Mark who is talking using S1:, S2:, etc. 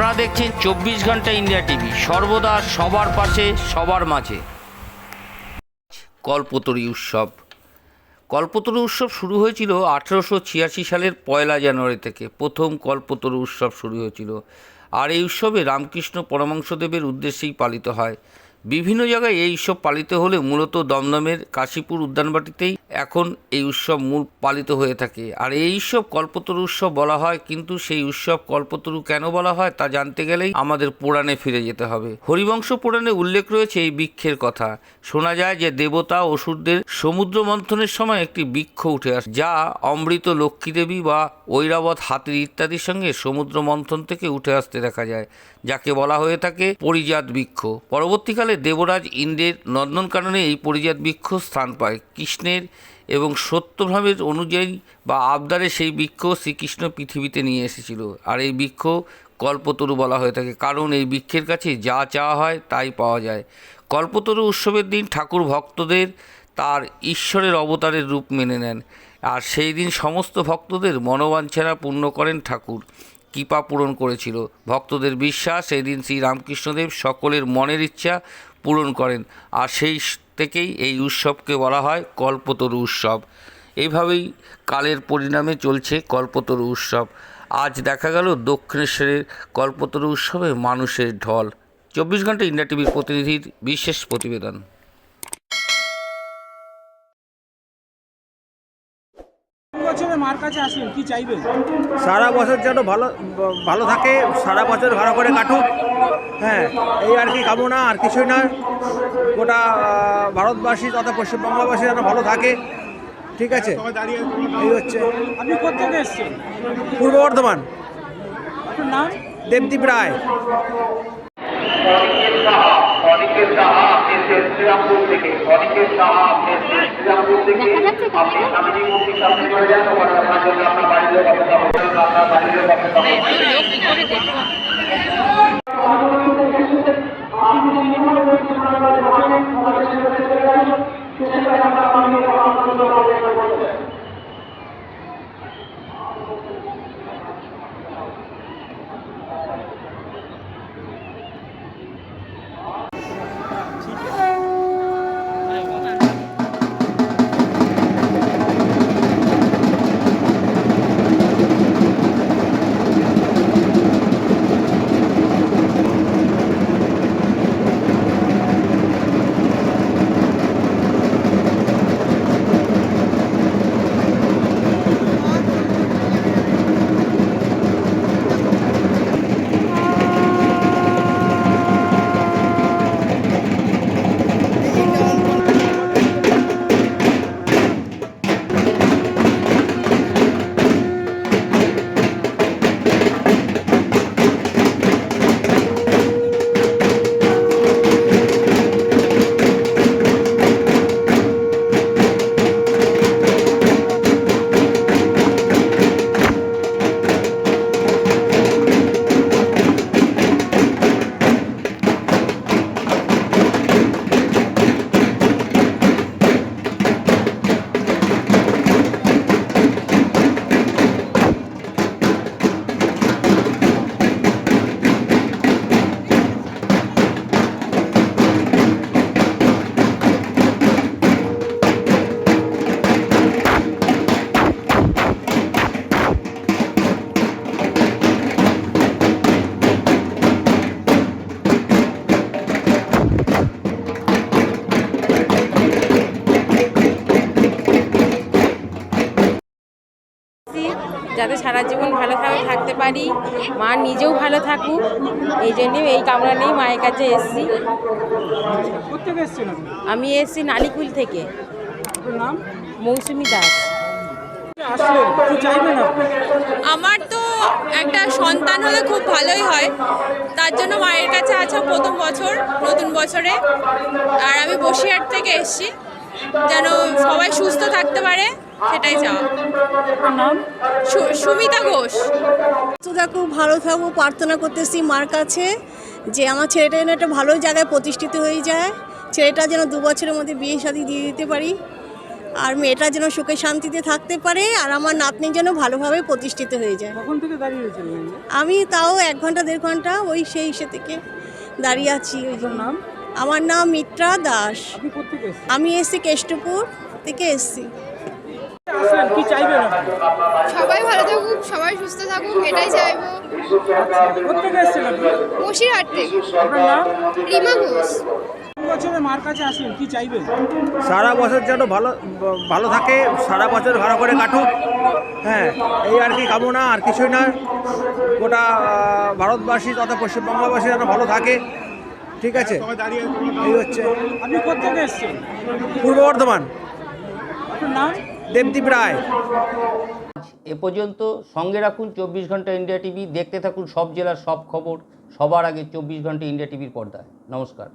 S1: আপনারা দেখছেন চব্বিশ ঘণ্টা ইন্ডিয়া টিভি। সর্বদা সবার পাশে, সবার মাঝে। কল্পতরী উৎসব। কল্পতরু উৎসব শুরু হয়েছিল আঠেরোশো ছিয়াশি সালের পয়লা জানুয়ারি থেকে। প্রথম কল্পতরু উৎসব শুরু হয়েছিল। আর এই উৎসবে রামকৃষ্ণ পরমাংশদেবের উদ্দেশ্যেই পালিত হয়। বিভিন্ন জায়গায় এই উৎসব পালিত হলে মূলত দমদমের কাশীপুর উদ্যানবাটিতেই এখন এই উৎসব মূল পালিত হয়ে থাকে। আর এই উৎসব কল্পতরু উৎসব বলা হয়, কিন্তু সেই উৎসব কল্পতরু কেন বলা হয় তা জানতে গেলেই আমাদের পুরাণে ফিরে যেতে হবে। হরিবংশ পুরাণে উল্লেখ রয়েছে এই বৃক্ষের কথা। শোনা যায় যে দেবতা অসুরদের সমুদ্র মন্থনের সময় একটি বৃক্ষ উঠে আসে, যা অমৃত লক্ষ্মী দেবী বা ঐরাবত হাতির ইত্যাদির সঙ্গে সমুদ্র মন্থন থেকে উঠে আসতে দেখা যায়, যাকে বলা হয়ে থাকে পরিজাত বৃক্ষ। পরবর্তীকালে দেবরাজ ইন্দ্রের নন্দনকাননে এই পরিজাত বৃক্ষ স্থান পায়। কৃষ্ণের এবং সত্যভাবের অনুযায়ী বা আবদারে সেই বৃক্ষ শ্রীকৃষ্ণ পৃথিবীতে নিয়ে এসেছিল। আর এই বৃক্ষ কল্পতরু বলা হয়ে থাকে। কারণ এই বৃক্ষের কাছে যা চাওয়া হয় তাই পাওয়া যায়। কল্পতরু উৎসবের দিন ঠাকুর ভক্তদের তার ঈশ্বরের অবতারের রূপ মেনে নেন। আর সেই দিন সমস্ত ভক্তদের মনোবাঞ্ছনা পূর্ণ করেন ঠাকুর। কৃপা পূরণ করেছিল। ভক্তদের বিশ্বাস, সেই দিন শ্রী রামকৃষ্ণদেব সকলের মনের ইচ্ছা পূরণ করেন। আর সেই থেকেই এই উৎসবকে বলা হয় কল্পতরু উৎসব। এইভাবেই কালের পরিণামে চলছে কল্পতরু উৎসব। আজ দেখা গেল দক্ষিণেশ্বরের কল্পতরু উৎসবে মানুষের ঢল। চব্বিশ ঘণ্টা ইন্ডিয়া টিভির প্রতিনিধির বিশেষ প্রতিবেদন।
S2: বছরে মার কাছে আসেন কি চাইবেন?
S3: সারা বছর যেন ভালো ভালো থাকে সারা বছর ভালো করে কাটুক। হ্যাঁ এই আর কি কামনা আর কিছুই না গোটা ভারতবাসী তথা পশ্চিমবঙ্গবাসী যেন ভালো থাকে। ঠিক আছে? এই হচ্ছে।
S2: আপনি কোথেকে এসেছেন?
S3: পূর্ব বর্ধমান।
S2: আপনার নাম?
S3: দেবদীপ রায়।
S4: অনিকেত সাহা অনিকেত সাহা আপনি শ্রীরামপুর থেকে অনিকেত সাহা আপনি শ্রীরামপুর থেকে আপনি স্বামীজি মন্দির সামনে চলে যান ওখানে আপনার জন্য আপনার লোক অপেক্ষা করবেন আপনার লোক অপেক্ষা করবেন
S5: এসেছি যাতে সারা জীবন ভালোভাবে থাকতে পারি। মা নিজেও ভালো থাকুক। এই জন্যে এই কামনা নিয়েই মায়ের কাছে এসেছি। আমি এসেছি নালিকুল থেকে।
S2: নাম?
S5: মৌসুমি দাস।
S6: আমার তো একটা সন্তান হলে খুব ভালোই হয়। তার জন্য মায়ের কাছে আছে প্রথম বছর নতুন বছরে। আর আমি বসিরহাট থেকে এসেছি। যেন সবাই সুস্থ থাকতে পারে সেটাই চাওয়া।
S2: নাম?
S6: সুমিতা ঘোষ।
S7: তোরা খুব ভালো থাকব প্রার্থনা করতেছি মার কাছে যে আমার ছেলেটা যেন একটা ভালো জায়গায় প্রতিষ্ঠিত হয়ে যায় ছেলেটা যেন দু বছরের মধ্যে বিয়ে শাদি দিয়ে দিতে পারি আর মেয়েটা যেন সুখে শান্তিতে থাকতে পারে আর আমার নাতনি যেন ভালোভাবে প্রতিষ্ঠিত হয়ে যায়।
S2: কখন থেকে দাঁড়িয়ে রয়েছেন লাইনে?
S7: আমি তাও এক ঘণ্টা দেড় ঘণ্টা ওই সেই ইসে থেকে দাঁড়িয়ে আছি। ওই জন্য
S2: নাম?
S7: আমার নাম মিত্রা দাস। আমি এসছি কেষ্টপুর থেকে এসছি।
S8: সবাই ভালো থাকুক সবাই সুস্থ থাকুক এটাই চাইব। বসিরহাট থেকে। রিমা ঘোষ।
S2: মার কাছে আসলেন কি চাইবেন?
S3: সারা বছর যেন ভালো ভালো থাকে সারা বছর ভালো করে কাটুক। হ্যাঁ এই আর কি কামনা আর কিছুই না। গোটা ভারতবাসী তথা পশ্চিমবঙ্গবাসী যেন ভালো থাকে। ঠিক আছে? এই হচ্ছে
S2: আপনি কোথেকে এসছেন?
S3: পূর্ব বর্ধমান।
S2: আপনার নাম?
S3: দেবদীপ রায়।
S1: এ পর্যন্ত সঙ্গে রাখুন চব্বিশ ঘণ্টা ইন্ডিয়া টিভি। দেখতে থাকুন সব জেলার সব খবর। সবার আগে চব্বিশ ঘণ্টা ইন্ডিয়া টিভির পর্দায়। নমস্কার।